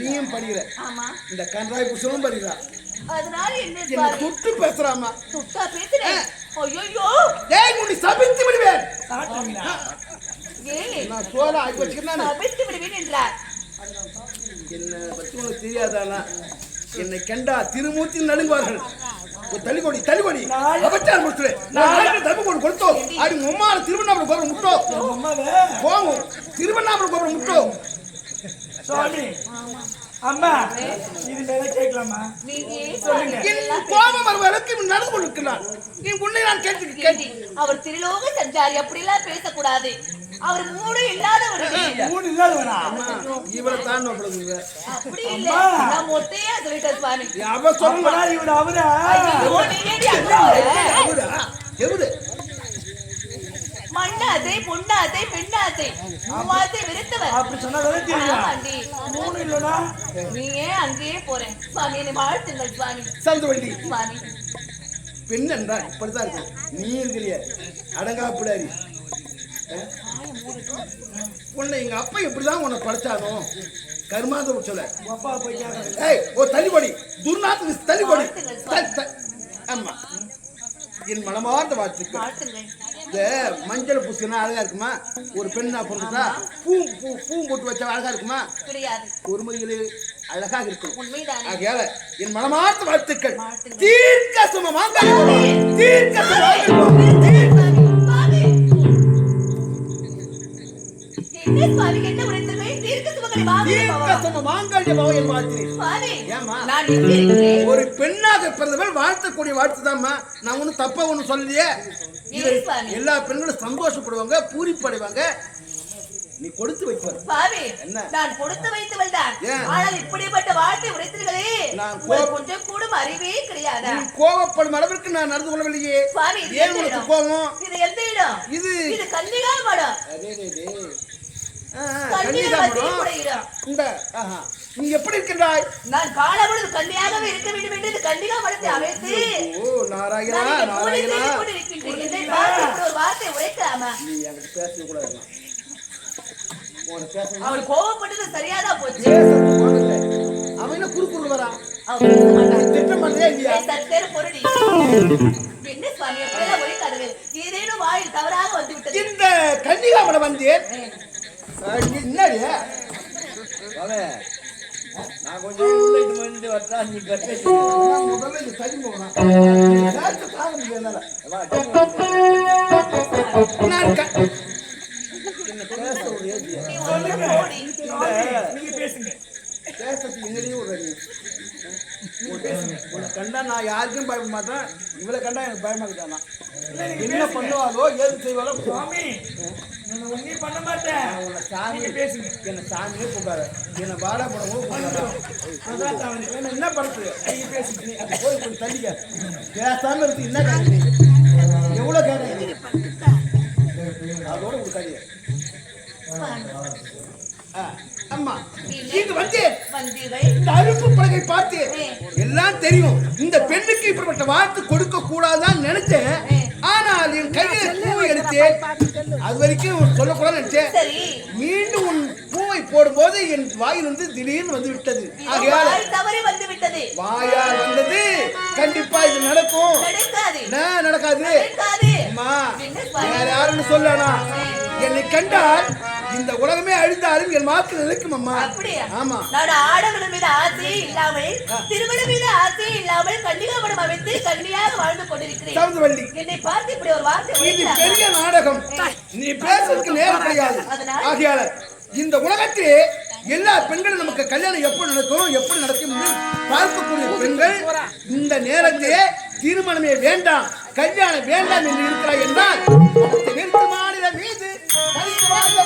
நீயும் படிக்கிற இந்த கன்றாய் புருஷனும் படிக்கிறா அதனால என்ன தொட்டு பேசுறாமா துட்டா பேசுறேன். ஐயோ ஏய் உன்னை சபித்து விடுவேன். நான் சோழ ஆக்கி வச்சுக்கிறேன் சபித்து விடுவேன் என்றார். என்ன பத்தி உனக்கு தெரியாதானா என்னை கண்டா திருமூர்த்தி நடுங்குவார்கள். தள்ளிக்கொடி தள்ளிக்கொடி. முடிச்சுடு நான் தப்பு கொண்டு கொடுத்தோ? அது உம்மான திருவண்ணாமலை கோபுரம் முட்டோ? போங்க திருவண்ணாமலை கோபுரம் முட்டோ? சுவாமி அம்மா இது மேல கேட்கலாமா? நீங்க ஏன் சுவாமி என் கோபம் வரும் அளவுக்கு இவன் நடந்து கொண்டிருக்கிறான் என் உன்னை நான் கேட்டு கேட்டு கேட்டி அவர் திருலோக சஞ்சாரி அப்படிலாம் பேசக்கூடாது. அவர் மூடு இல்லாதவரு? மூணு இல்லாதவனா இவரை தான் அப்படி இல்ல. நான் மொட்டையா சொல்லிட்டேன் சுவாமி. அவ சொல்லுவா. அப்படா இவரு அவரா நீங்க ஏன்டி அப்படி சொல்ற? எவுடா எவுடு மண்ணாசை பொண்ணாசை பெண்ணாசை. மூவாசை விருத்தவர் அப்படி சொன்னாதானே தெரியும் ஆமாண்டி. மூணு இல்லனா நீ ஏன் அங்கேயே போறேன்? சுவாமி என்னை வாழ்த்துங்கள் சுவாமி. சந்து வண்டி. சுவாமி. பெண் என்றா இப்படித்தான் இருக்கும். நீ இருக்கிறிய? அடங்காப்பிடாரி உன்னை எங்க அப்பா எப்படிதான் உன்னை படைச்சானோ? கருமாந்த சொல்ல. அப்பா ஏய் ஓ தள்ளிப்படி. துர்நாத்து தள்ளிப்படி. தள்ளி- த- ஆமா. என் மனமார்ந்த வாழ்த்துக்கள். இந்த மஞ்சள் பூசினா அழகா இருக்குமா? ஒரு பெண்ணா பிறந்துட்டா பூ பூ பூ போட்டு வச்சா அழகா இருக்குமா? கிடையாது ஒருமையிலே அழகாக உண்மைதானே. ஆகையால என் மனமார்ந்த வாழ்த்துக்கள். தீர்க்க சுமமாக தீர்க்க ஒரு பெண்ணாக பிறந்தவள் வாழ்த்தக்கூடிய வாழ்த்து தான்மா. நான் ஒன்றும் தப்பா ஏன் சுவாமி எல்லா பெண்களும் சந்தோஷப்படுவாங்க பூரிப்படைவாங்க. நீ கொடுத்து வைப்பார். சுவாமி? நான் கொடுத்து வைத்தவள் தான் ஏன்? ஆனால் இப்படிப்பட்ட வார்த்தை உரைத்தீர்களே நான் கொஞ்சம் கூட அறிவே கிடையாதா? நீ கோவப்படும் அளவிற்கு நான் நடந்து கொள்ளவில்லையே. சுவாமி இது? கோபம்? இது எந்த இடம்? இது இது கன்னிகா மடம் நீ எப்படி இருக்கின்றாய்? நான் காலமுழுது கன்னியாகவே இருக்க வேண்டும் என்று கன்னிகா மடத்தை அமைத்து ஓ நாராயணா நாராயணா. ஒரு வார்த்தை உரைக்கலாமா? நீ என்கிட்ட பேசவே கூடாது அவள் கோவப்பட்டது சரியாதான் போச்சு. அவன் என்ன குறு குறு வரா அவ பேச மாட்டாள். திட்டம் பண்ணதே இல்லையா? சற்றேறு பொருடி. என்ன சுவாமி எப்படியெல்லாம் உரைக்காதீர்கள். ஏதேனும் வாயில் தவறாக வந்து விட்டது இந்த கன்னிகாமலை வந்து என்னடி? நான் கொஞ்சம் உள்ள இது வந்து வரட்டா நீ கட்ட முதல்ல இந்த தடி போகணும். நீங்க பேசுங்க. பேசுறதுக்கு ஒரு அடி. உன்னை கண்டா நான் யாருக்கும் பயப்பட மாட்டேன். இவளை கண்டா எனக்கு பயமாக்குதானா என்ன பண்ணுவாளோ ஏது செய்வாளோ சுவாமி நான் ஒண்ணும் பண்ண மாட்டேன் உன்னை சாமி பேசுங்க. என்னை சாமியே கூப்பிடாத என்னை வாடா படமோ கூப்பிடாத அதான் தவறு. என்ன என்ன படுத்து? நீங்க பேசுங்க. நீ அப்படி போய் கொஞ்சம் தள்ளிக்க. பேசாம இருக்கு என்ன காரணம் நீ எவ்வளவு கேட்க அதோட கொடுக்காதீங்க ஆ, அம்மா இங்க வந்து. இந்த அறுப்பு பலகை பார்த்து. எல்லாம் தெரியும். இந்த பெண்ணுக்கு இப்படிப்பட்ட வார்த்தை கொடுக்க கூடாதான்னு நினைச்சேன். ஆனால் என் கையில பூவை எடுத்தேன். அது வரைக்கும் சொல்லக்கூடாதுன்னு நினைச்சேன். மீண்டும் உன் பூவை போடும்போது என் வாயிலிருந்து திடீர்னு வந்து விட்டது. ஆகையால் வந்து விட்டது. வாயால் வந்தது. கண்டிப்பா இது நடக்கும். நடக்காது. அம்மா? வேற யாருன்னு சொல்லனா என்னை கண்டால் இந்த உலகமே அழிந்தாலும் என் வாக்கு நிலைக்கும் அம்மா. ஆமா. நான் ஆடவர்கள் மீது ஆசையே இல்லாமல் திருமணம் மீது ஆசையே இல்லாமல் கன்னிகாமடம் அமைத்து கன்னியாக வாழ்ந்து கொண்டிருக்கிறேன். என்னை பார்த்து இப்படி ஒரு வார்த்தை இது? பெரிய நாடகம். நீ பேசுறதுக்கு நேரம் கிடையாது? ஆகையால இந்த உலகத்திலே எல்லா பெண்களும் நமக்கு கல்யாணம் எப்ப நடக்கும் எப்படி நடக்கும் பார்க்கக்கூடிய பெண்கள் இந்த நேரத்திலே திருமணமே வேண்டாம் கல்யாணம் வேண்டாம் என்று இருக்கிறாய் என்றால் மீது தனித்து வாழ்ந்த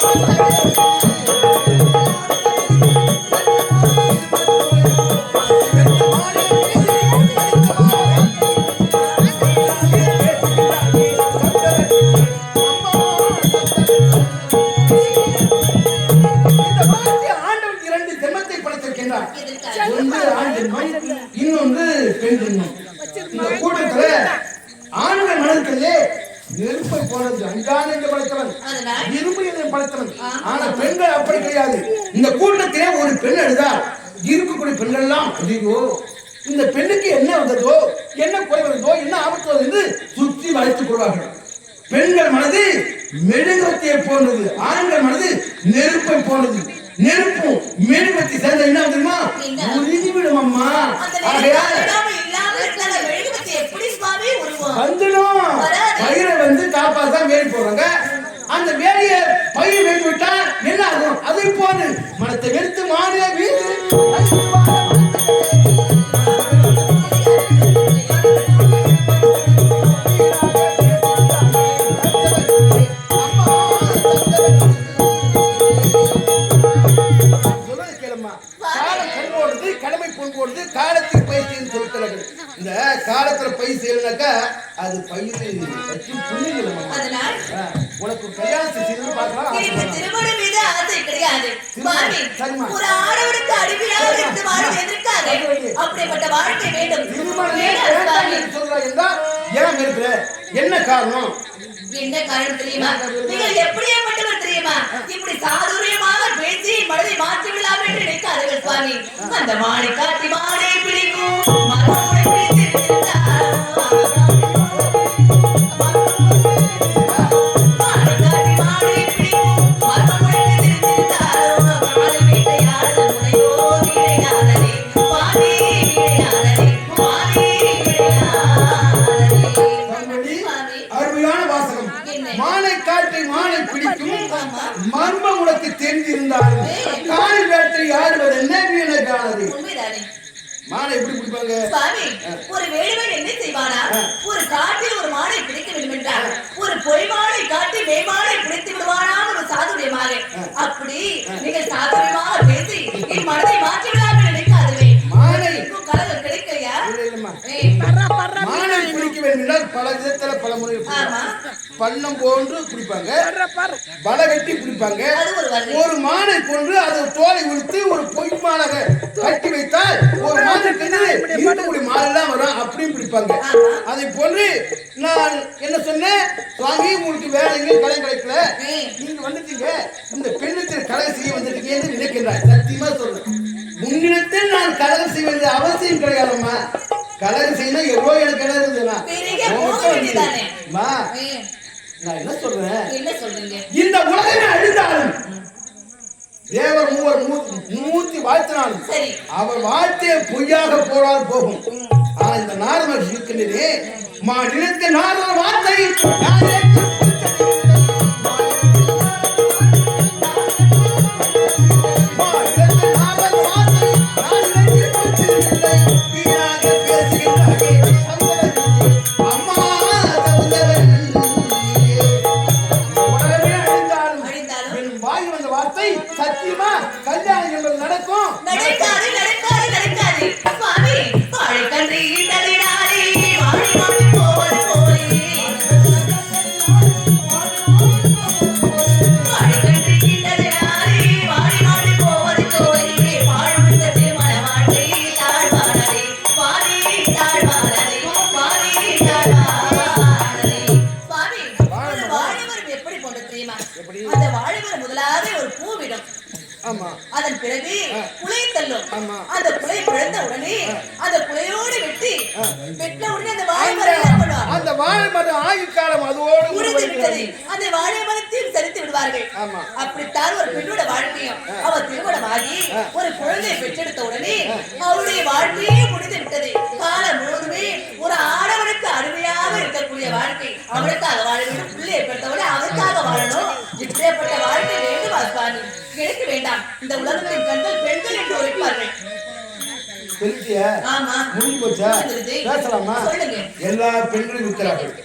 நெருப்பும் மெழுகுவத்தி சேர்ந்த என்ன தெரியுமா? உருகி விடும் அம்மா. எப்படி சுவாமி உருவம்? வந்துடும். செய்யணும்னாக்கா அது பயிர் உனக்கு கல்யாணம் செய்யணும்னு பார்க்கலாம். எனக்கு திருமணம் மீது ஆசை கிடையாது. ஒரு ஆடவனுக்கு அடிமையாக இருந்து வாழ எதிர்க்காது. அப்படிப்பட்ட வாழ்க்கை வேண்டும். திருமணமே வேண்டாம் வேண்டாம் சுவாமி. என்று சொல்றாங்க என்றால் ஏன் இருக்கிற? என்ன காரணம்? என்ன காரணம் தெரியுமா? நீங்கள் எப்படியாப்பட்டவர் தெரியுமா? இப்படி சாதுரியமாக பேசி மனதை மாற்றி விடலாம் என்று நினைக்காதீர்கள் சுவாமி. அந்த மானை காட்டி மானை பிடிக்கும் அருமையான வாசகம்? மானை காட்டி மானை பிடிக்கும். ஆமா. மர்மம் உனக்கு தெரிந்திருந்தாலும் காணி வேட்டை ஆடுவது என்ன வீண காணது. உண்மைதானே? மானை எப்படி பிடிப்பாங்க? சுவாமி ஒரு வேடுவன் என்ன செய்வானா? ஒரு காட்டில் ஒரு மானை பிடிக்க வேண்டும் என்றால் ஒரு பொய் மானை காட்டி மெய்மானை பிடித்து விடுவானாம் ஒரு சாதுரியமாக. அப்படி நீங்கள் சாதுரியமாக பேசி என் மனதை மாற்றி வேண்டும் என்றால் பல விதத்துல பல பிடிப்பாங்க. பள்ளம் போன்று பிடிப்பாங்க வலை கட்டி பிடிப்பாங்க அது ஒரு மானை கொன்று அது தோலை உடுத்து ஒரு பொய் மானாக கட்டி வைத்தால் ஒரு இருக்கக்கூடிய மாலெல்லாம் வரும். அப்படியும் பிடிப்பாங்க. அதை போன்று நான் என்ன சொன்னேன்? சுவாமி உங்களுக்கு வேற எங்கேயும் கலை கிடைக்கல. நீங்க வந்துட்டீங்க. இந்த பெண்ணுக்கு கலை செய்ய வந்துட்டீங்க என்று நினைக்கின்றாய் சத்தியமா சொல்றேன். முன்னிடத்தில் நான் கலகம் செய்ய வேண்டிய அவசியம் கிடையாதும்மா. கலகம் செய்யணும் எவ்வளவு எனக்கு இடம் ஏய், நான் என்ன சொல்றேன்? இந்த உலகமே அழிந்தாலும் தேவர் மூவர் மூர்த்தி வாழ்த்தினாலும் அவர் வாழ்த்தே பொய்யாக போனால் போகும். ஆனா இந்த நாரமர் இருக்கின்றதே மா நினைத்த நாரத வார்த்தை அதன் பிறகு புளை தள்ளும். அந்த புளை பிறந்த உடனே அந்த புளையோடு வெட்டி வெட்டின உடனே அந்த வாழை மரம் அந்த வாழை மரம் ஆயுள் காலம் அதோடு உறுதி விட்டது. அந்த வாழை மரத்தையும் சரித்து விடுவார்கள். அப்படித்தான் ஒரு பெண்ணோட வாழ்க்கையும் அவ திருமணமாகி ஒரு குழந்தையை பெற்றெடுத்த உடனே அவருடைய வாழ்க்கையே முடிந்து விட்டது. காலம் முழுவதுமே ஒரு ஆடவனுக்கு அருமையாக இருக்கக்கூடிய வாழ்க்கை. அவனுக்காக வாழ வேண்டும் பிள்ளையை பெற்றவனே அவனுக்காக வாழணும். இப்படிப்பட்ட வாழ்க்கை வேண்டுமா சுவாமி எனக்கு வேண்டாம். இந்த உலகத்தின் கண்கள் பெண்கள் என்று உரைப்பார்கள்? ஆமா. முடிஞ்சு போச்சா. பேசலாமா? எல்லா பெண்களும் இருக்கிறார்கள்.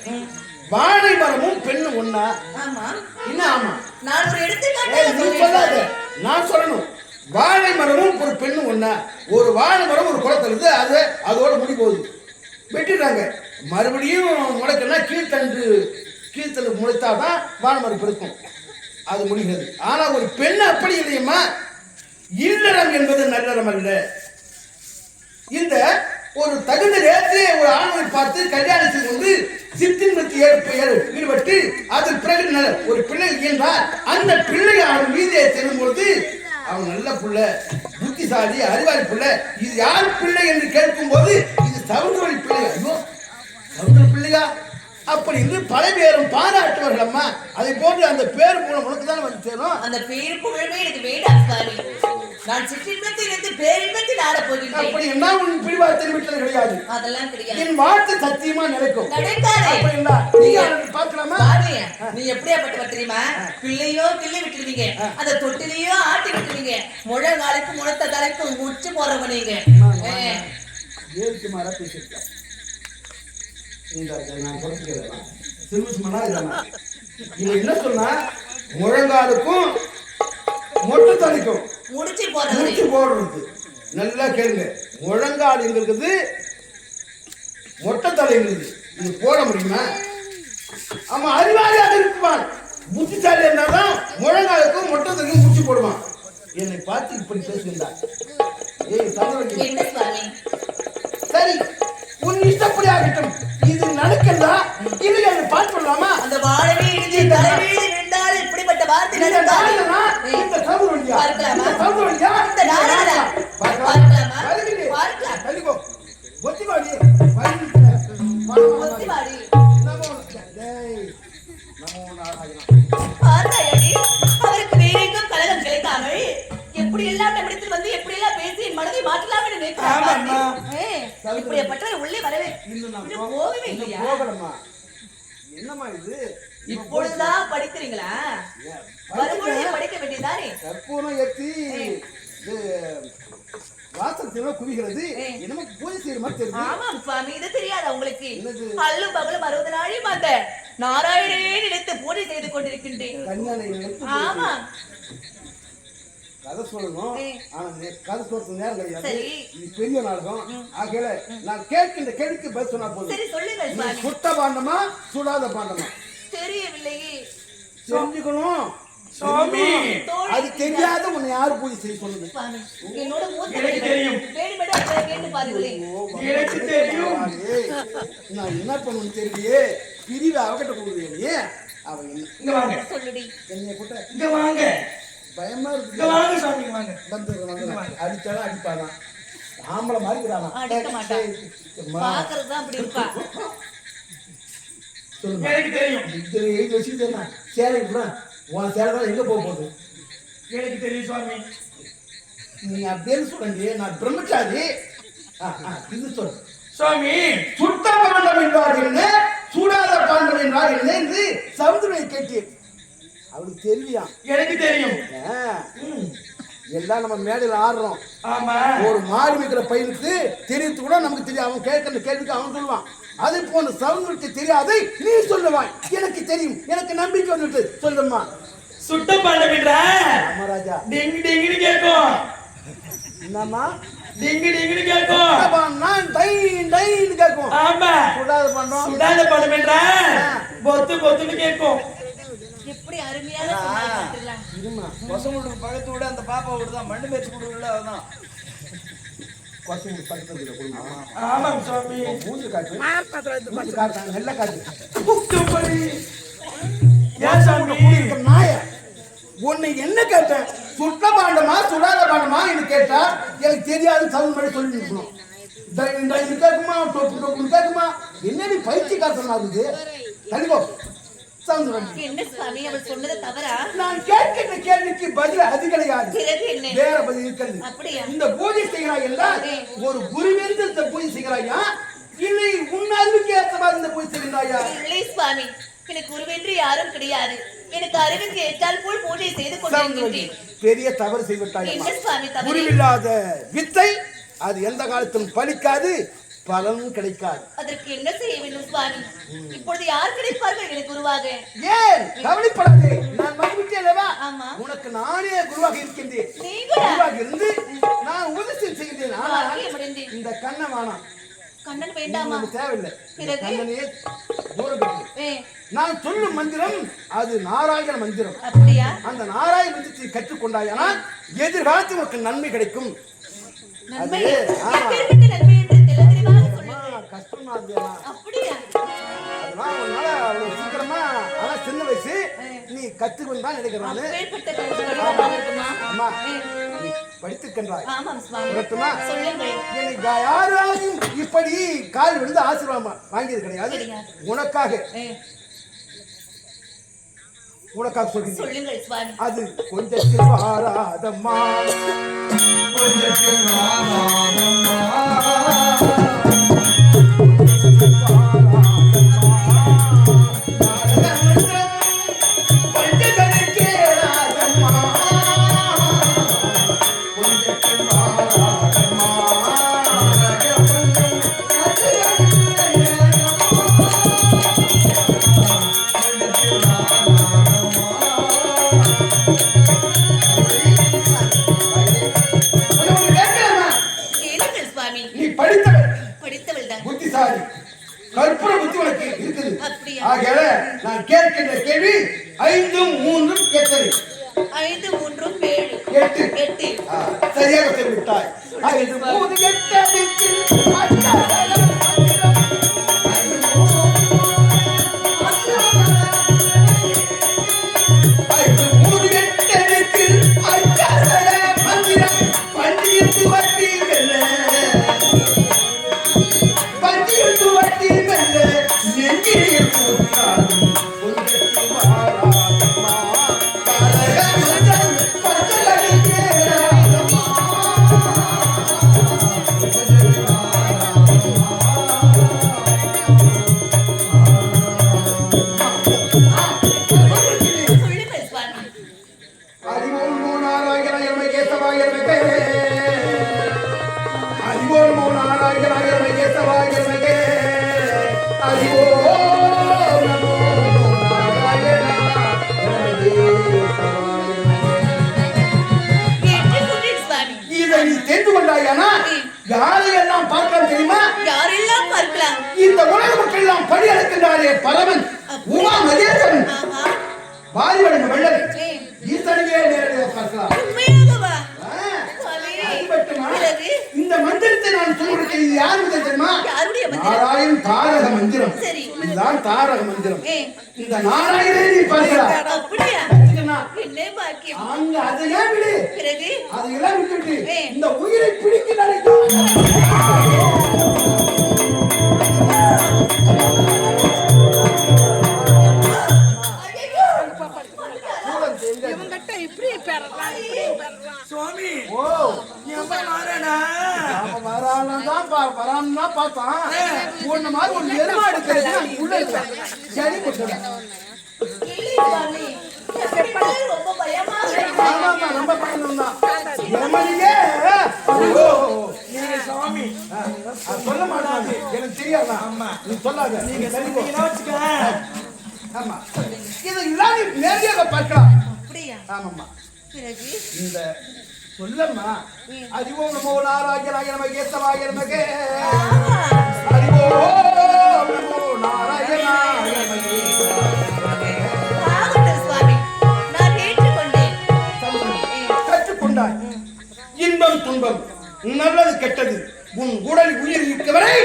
வாழை மரமும் ஒண்ணா? ஆமா. என்ன ஆமா? நான் ஒரு எடுத்துக்காட்டு சொல்லாத. நான் சொல்லணும். வாழை மரமும் ஒரு பெண்ணும் ஒண்ணா? ஒரு வாழை மரம் ஒரு குளத்துல இருந்து அது அதோட முடி போகுது. வெட்டிடுறாங்க. மறுபடியும் முளைக்கணும்னா கீழ்த்தண்டு கீழ்த்தண்டு முளைத்தாதான் வாழை மரம் அது முடிகிறது. ஆனால் ஒரு பெண் அப்படி இல்லையம்மா இல்லறம் என்பது நல்லறம் அல்ல. இந்த ஒரு தகுந்த நேரத்திலே ஒரு ஆண்மனை பார்த்து கல்யாணம் கொண்டு சிற்றின்பத்தி ஏற்ப ஈடுபட்டு அதன் பிறகு ஒரு பிள்ளை என்றால் அந்த பிள்ளை அவன் மீதே செல்லும் பொழுது அவன் நல்ல பிள்ளை புத்திசாலி அறிவாளி பிள்ளை. இது யார் பிள்ளை என்று கேட்கும் போது இது சவுந்தரவழி பிள்ளை. ஐயோ சவுந்தர பிள்ளையா? அப்படி என்று பல பேரும் பாராட்டுவார்கள் அம்மா. அதை போன்று அந்த பேர் மூலம் உனக்கு தானே வந்து சேரும்? அந்த பேர் புகழ்மே எனக்கு வேண்டாம் சுவாமி நான் சிற்றின்பத்தில் இருந்து பேரின்பத்தில் ஆடப் போகின்றேன். அப்படி என்ன உன் பிடிவாதத்தில் விட்டது கிடையாது? அதெல்லாம் கிடையாது. என் வாழ்த்து சத்தியமா. அப்படி இல்ல நீங்க பார்க்கலாமா? நீ எப்படியாப்பட்டவர் தெரியுமா? பிள்ளையோ கிள்ளி விட்டுருவீங்க அந்த தொட்டிலையோ ஆட்டி விட்டுருவீங்க முழங்காலுக்கு முழத்த தலைக்கு உச்சி போறவங்க நீங்க. ஏ, ஏழுக்கு மாறா பேசியிருக்கேன். இந்த நான் குறைச்சிக்கிறேன் இதெல்லாம் இவன் என்ன சொன்னா? முழங்காலுக்கும் மொட்டை தலைக்கும் முடிச்சு முடிச்சு போடுறது. நல்லா கேளுங்க. முழங்கால் எங்க இருக்குது மொட்டை தலை இருக்குது இது போட முடியுமா? ஆமா அறிவாளியாக இருப்பான் புத்திசாலி இருந்தாதான் முழங்காலுக்கும் மொட்டை தலைக்கும் முடிச்சு போடுவான். என்னை பார்த்து இப்படி பேசுகின்றார். ஏய் சரி. உன் இஷ்டப்படி ஆகட்டும் இது நடக்கதா இது எனக்கு பார்த்து விடலாமா அந்த வாழவே இடிஞ்சு தலைவீடு நின்றால் இப்படிப்பட்ட வார்த்தை ஏ, இந்த சவுண்ட் வழியா? பார்க்கலாமா? சவுண்ட் வழியா? இந்த நாடகமா? பார்க்கலாம். அவருக்கு வேறெங்கும் எப்படி எல்லாம் நம்மிடத்தில் வந்து எப்படி எல்லாம் மனதை மாற்றலாம் என்று இப்படிப்பட்டவர் உள்ளே வரவே போகவே இல்லையா. என்னம்மா இது? இப்பொழுதுதான் படிக்கிறீங்களா? வரும்பொழுதே படிக்க வேண்டியதானே கற்பூரம் ஏத்தி இது வாசல் குவிகிறது. ஏ. என்னமோ பூஜை செய்யற மாதிரி தெரியுது. ஆமாம் சுவாமி இது தெரியாதா உங்களுக்கு? அல்லும் பகலும் அறுபது நாளையும் அந்த நாராயணனே நினைத்து பூஜை செய்து கொண்டிருக்கின்றேன். ஆமா. கதை சொல்லணும். ஆனா கதை சொல்றது நேரம் கிடையாது. இது பெரிய நாடகம் ஆகல நான் கேட்கின்ற கேள்விக்கு பதில் சொன்னா போதும். சுட்ட பாண்டமா சுடாத பாண்டமா? தெரியவில்லையே. தெரிஞ்சுக்கணும். தோழி அது தெரியாத உன்னை யாரு பூஜை செய்ய என்னோட மூத்த எனக்கு தெரியும். எனக்கு தெரியும். நான் என்ன பண்ணணும் தெரியலையே. பிரிவு அவகிட்ட கொடுக்குது நீ? அவ என்ன இங்க வாங்க. சொல்லுடி. என்னைய கூட்ட இங்க வாங்க. பயமா இருக்கு வாங்க சாமி வாங்க. வந்து வந்து அடிச்சாலும் அடிப்பாதான். ஆம்பளை மாதிரி இருக்கிறானா? அடிக்க மாட்டான். பாக்குறது தான் அப்படி இருப்பா சொல்லுமா எனக்கு தெரியும். இத்தனை எழுதி வச்சுக்கிட்டேன் சேலை கூட உன் சேலை தான் எங்க போக போகுது? எனக்கு தெரியும் சுவாமி. நீ அப்படின்னு சொல்றீங்க நான் பிரம்மச்சாரி. இது சொல்லு சுவாமி சுத்த பாண்டம் என்றார் என்ன? சூடாத பாண்டம் என்றார் என்ன? என்று சமுதிரை கேட்டேன். அவளுக்கு தெரியா எனக்கு தெரியும். எல்லாம் நம்ம மேடையில் ஆடுறோம். ஆமா. ஒரு மாடு வைக்கிற பையனுக்கு தெரியுது கூட நமக்கு தெரியும். அவன் கேட்கிற கேள்விக்கு அவன் சொல்லுவான். அது போன்ற சவுந்தருக்கு தெரியாதை நீ சொல்லுவாய். எனக்கு தெரியும். எனக்கு நம்பிக்கை வந்துட்டு சொல்லுமா சுட்ட பாண்டம் என்ற ராமராஜா. டிங்கு டிங்குன்னு கேட்கும். என்னம்மா? டிங்கு டிங்குன்னு கேட்கும். நான் டைன் டைன்னு கேட்கும். ஆமா. சுடாத பண்றோம் சுடாத பாண்டம் என்ற பொத்து பொத்துன்னு கேட்கும். எப்படி அருமையான பக்கத்து விட அந்த பாப்பா விட தான். மண்ணு பேச்சு கொடுக்கல அதுதான் பசங்க பக்கத்துல குடும்பம் ஆமாம் சுவாமி மூஞ்சி காட்டு. மூஞ்சி காட்டு நல்ல காட்டு. சுப்பரி ஏன் சாமி? இருக்க நாய. உன்னை என்ன கேட்டேன்? சுட்ட பாண்டமா சுடாத பாண்டமா என்று கேட்டா எனக்கு தெரியாது சவுண்ட் மாதிரி சொல்லி இருக்கணும் கேட்குமா? டொப்பு டொப்புன்னு கேட்குமா? என்னடி பயிற்சி காசம் ஆகுது தனிப்போ பண்ணி என்ன சுவாமி அவள் சொன்னது தவறா? நான் கேட்கின்ற கேள்விக்கு பதில் அது கிடையாது. வேற பதில் இருக்கிறது. இந்த பூஜை செய்கிறாய் என்றால் ஒரு இந்த பூஜை செய்கிறாயா? இல்லை உன் அறிவுக்கு ஏற்ற மாதிரி இந்த பூஜை செய்கிறாயா இல்லை சுவாமி எனக்கு குருவென்று யாரும் கிடையாது. எனக்கு அறிவுக்கு ஏற்றால் போல் பூஜை செய்து கொண்டிருக்கின்றேன். பெரிய தவறு செய்துவிட்டாய்? குருவில்லாத வித்தை அது எந்த காலத்திலும் பலிக்காது பலன் கிடைக்காது. அதற்கு என்ன செய்ய வேண்டும் சுவாமி? இப்பொழுது யார் கிடைப்பார்கள் எனக்கு குருவாக ஏன்? கவலைப்படாதே. நான் வந்துவிட்டேன் அல்லவா? ஆமா. உனக்கு நானே குருவாக இருக்கின்றேன்? குருவாக இருந்து நான் உபதேசம் செய்கின்றேன். ஆனால். இந்த கண்ணை வேணாம் கண்ணன் வேண்டாமா? தேவையில்லை? கண்ணனையே தூரம் நான் சொல்லும் மந்திரம் அது நாராயண மந்திரம். அப்படியா? அந்த நாராயண மந்திரத்தை கற்றுக்கொண்டாயானால் எதிர்காலத்தில் உனக்கு நன்மை கிடைக்கும். நன்மை கஷ்டமா அப்படியா? அதனால உன்னால அவ்வளவு சின்ன வயசு நீ கத்துக்கணும் தான் நினைக்கிறான் ஆமா. நீ எனக்கு யாராலையும் இப்படி கால் விழுந்து ஆசீர்வாமா வாங்கியது கிடையாது. உனக்காக. உனக்காக சொல்கிறேன் அது கொஞ்சத்தில் வாராதம்மா. கொஞ்சத்தில் வாராதம்மா. কোথায় யாரையெல்லாம் பார்க்கலாம் தெரியுமா? யாரெல்லாம் பார்க்கலாம்? இந்த உலக மக்கள் எல்லாம் படி அழைக்கின்றாரே பரவன் உமா மகேசன் வள்ளல் ஏய், ஈசனையே நேரடியாக பார்க்கலாம். அது இந்த மந்திரத்தை நான் சொல்லிருக்கேன் இது யார் மந்திரம் தெரியுமா? நாராயண் தாரக மந்திரம். இதுதான் தாரக மந்திரம். இந்த நாராயணே நீ பாக்கியம்? அங்க அதையே விடு? பிறகு? அதையெல்லாம் விட்டுட்டு. இந்த உயிரை பிடிக்க பெறலாம் இப்படி பெறலாம் சுவாமி ஓ. மாறனா தான் பா- வரான்னு தான் பார்த்தான் உன்ன மாதிரி ஒரு எருமாடு கிடைச்சு உள்ள சரி இல்லை ரொம்ப ரொம்ப பயணம் தான் ஐயோ. நீங்க அது சொல்ல மாட்டாங்க. எனக்கு தெரியாதா ஆமா. நீ சொல்லாத. நீங்க சரி வச்சுக்க. ஆமா. இது எல்லாம் நீ நேரடியாக பார்க்கலாம். அப்படியா? ஆமாம்மா. பிறகு? இந்த சொல்லம்மா அறிவோம் நமோ நாராயணாய நம கேசவாய நமகே அறிவோம் நமோ நாராயணாய நமகே ஆகட்டும் சுவாமி. நான் ஏற்றுக்கொண்டேன் கற்றுக்கொண்டாய். இன்பம் துன்பம். நல்லது கெட்டது. உன் உடல் உயிர் இருக்கவரை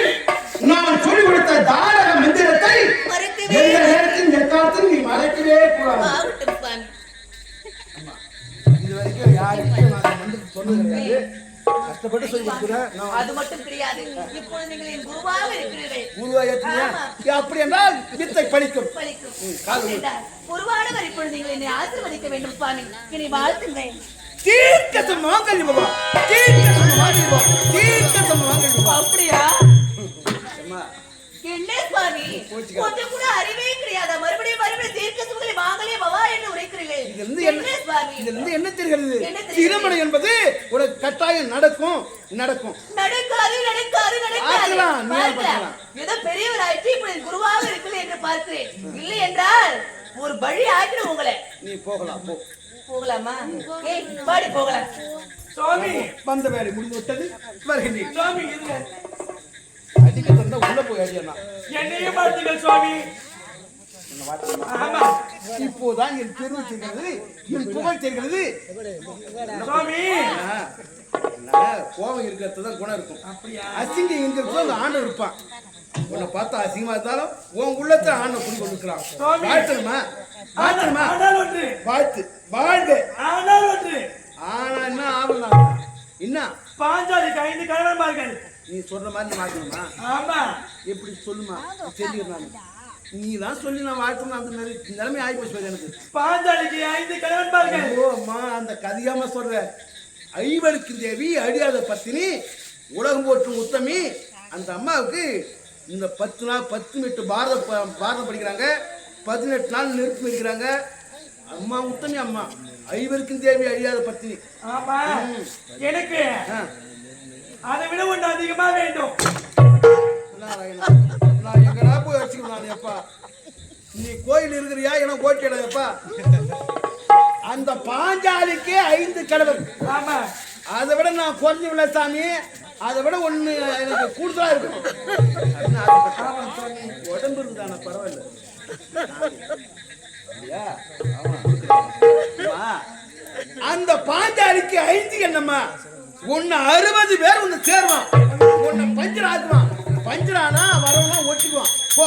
நான் சொல்லிக் கொடுத்த தாரக மந்திரத்தை எந்த நேரத்தில் எக்காலத்தில் நீ மறைக்கவே கூடாது. அது மட்டும் கிடையாது இப்பொழுது நீங்கள் என் குருவாக இருக்கிறீர்கள். அப்படி என்றால் வித்தை. குருவானவர் இப்பொழுது நீங்கள் என்னை ஆசீர்வதிக்க வேண்டும். சுவாமி என்னை வாழ்த்துங்கள். பாபா தீர்க்கசம் வாங்கல் வாங்கல் பாபா அப்படியா? சுவாமி கொஞ்சம் கூட அறிவே கிடையாதா. மறுபடியும் மறுபடியும் தீர்க்க சுகளை வாங்கலே பவா என்று உரைக்கிறீர்கள். இது வந்து என்ன தெரிகிறது? திருமணம் என்பது உனக்கு கட்டாயம் நடக்கும். நடக்கும். நடக்காது நடக்காது நடக்காது. ஏதோ பெரியவர் ஆயிற்று இப்ப என் குருவாக இருக்கிறேன் என்று பார்க்கிறேன். இல்லை என்றால் ஒரு பழி ஆக்கிடும் உங்களை. நீ போகலாம் போ. போகலாமா? ஏய் பாடி போகலாம். சுவாமி வந்த வேலை முடிந்து விட்டது. வருகின்றேன் சுவாமி தந்தா உள்ள போய் அடியண்ணா என்னையும் பார்த்துங்கள் சுவாமி. இப்போதான் என் பெருமை தெரிகிறது என் புகழ் தெரிகிறது சுவாமி. கோபம் இருக்கிறது தான் குணம் இருக்கும். அசிங்கம் எங்க இருக்கோ அங்க ஆண்டவர் இருப்பான். உன்னை பார்த்தா அசிங்கமா இருந்தாலும் உன் உள்ளத்துல ஆண்டை குடி கொண்டிருக்கிறான் சுவாமி. வாழ்த்துமா வாழ்த்துமா ஆனால் ஒன்று. வாழ்த்து. வாழ்வு ஆனால் ஒன்று. ஆனா என்ன ஆகலாம் என்ன? பாஞ்சாலிக்கு ஐந்து கணவன்மார்கள் நீ சொல்ற மாதிரி வாழ்க்கணுமா ஆமா. எப்படி சொல்லுமா? தெரியும் நீ தான் சொல்லி நான் வாழ்க்கணும் அந்த நிலை நிலைமை ஆகி போச்சு எனக்கு. பாஞ்சாலிக்கு ஐந்து கணவன்மார்கள் ஐயோ அம்மா அந்த கதையாம சொல்ற. ஐவருக்கு தேவி அடியாத பத்தினி உலகம் போற்றும் உத்தமி. அந்த அம்மாவுக்கு இந்த பத்து நாள் பத்து மினிட்டு பாரத ப- பாரதம் படிக்கிறாங்க. பதினெட்டு நாள் நெருப்பு வைக்கிறாங்க அம்மா உத்தமி அம்மா. ஐவருக்கும் தேவி அழியாத பத்தினி. எனக்கு. அதை விட ஒன்று அதிகமா வேண்டும். நான் எங்கடா போய் வச்சுக்கணும் நான் எப்பா? நீ கோயில் இருக்கிறியா? எனக்கு ஓட்டிடா எப்பா? அந்த பாஞ்சாலிக்கு ஐந்து கடவுள் ஆமா. அதை விட நான் குறைஞ்சவில்லை சாமி. அதை விட ஒண்ணு எனக்கு கூடுதலா இருக்கணும். அப்படின்னு ஆசைப்பட்டேன். உடம்பு இருக்குதானே பரவாயில்ல. அந்த பாஞ்சாலிக்கு ஐந்து என்னம்மா? உன்னை அறுபது பேர் ஒன்று சேருவான். உன்னை பஞ்சர் ஆக்குவான் பஞ்சரானா வரவெல்லாம் ஒட்டிக்குவான். போ.